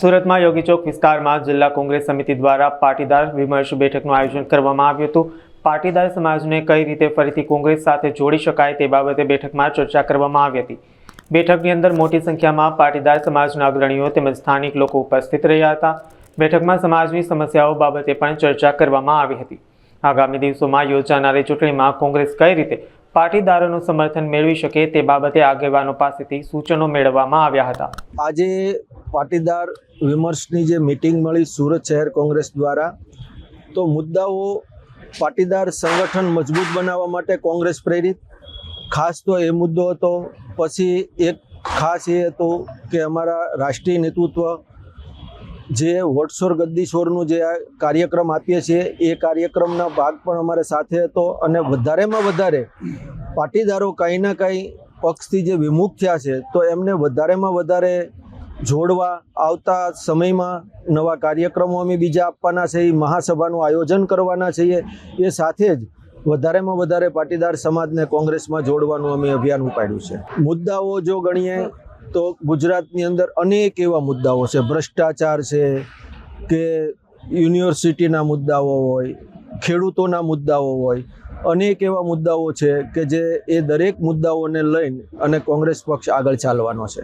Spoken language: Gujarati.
સુરતમાં યોગી ચોક વિસ્તારમાં જિલ્લા કોંગ્રેસ સમિતિ દ્વારા પાટીદાર વિમર્શ બેઠકનું આયોજન કરવામાં આવ્યું હતું. પાટીદાર સમાજને કઈ રીતે ફરીથી કોંગ્રેસ સાથે જોડી શકાય તે બાબતે બેઠકમાં ચર્ચા કરવામાં આવી હતી. બેઠકની અંદર મોટી સંખ્યામાં પાટીદાર સમાજના અગ્રણીઓ તેમજ સ્થાનિક લોકો ઉપસ્થિત રહ્યા હતા. બેઠકમાં સમાજની સમસ્યાઓ બાબતે પણ ચર્ચા કરવામાં આવી હતી. આગામી દિવસોમાં યોજાનારી ચૂંટણીમાં કોંગ્રેસ કઈ રીતે પાટીદારોનું સમર્થન મેળવી શકે તે બાબતે આગેવાનો પાસેથી સૂચનો મેળવવામાં આવ્યા હતા. આજે પાટીદાર વિમર્શની જે મિટિંગ મળી સુરત શહેર કોંગ્રેસ દ્વારા, તો મુદ્દાઓ પાટીદાર સંગઠન મજબૂત બનાવવા માટે કોંગ્રેસ પ્રેરિત. ખાસ તો એ મુદ્દો હતો, પછી એક ખાસ એ હતું કે અમારા રાષ્ટ્રીય નેતૃત્વ જે વોટસોર ગદ્દી છોરનું જે કાર્યક્રમ આપીએ છીએ, એ કાર્યક્રમના ભાગ પણ અમારે સાથે હતો અને વધારેમાં વધારે પાટીદારો કાંઈ ના કાંઈ પક્ષથી જે વિમુખ થયા છે, તો એમને વધારેમાં વધારે જોડવા આવતા સમયમાં નવા કાર્યક્રમો અમે બીજા આપવાના છે, એ મહાસભાનું આયોજન કરવાના છીએ, એ સાથે જ વધારેમાં વધારે પાટીદાર સમાજને કોંગ્રેસમાં જોડવાનું અમે અભિયાન ઉપાડ્યું છે. મુદ્દાઓ જો ગણીએ તો ગુજરાતની અંદર અનેક એવા મુદ્દાઓ છે. ભ્રષ્ટાચાર છે કે યુનિવર્સિટીના મુદ્દાઓ હોય, ખેડૂતોના મુદ્દાઓ હોય, અનેક એવા મુદ્દાઓ છે કે જે એ દરેક મુદ્દાઓને લઈને અને કોંગ્રેસ પક્ષ આગળ ચાલવાનો છે.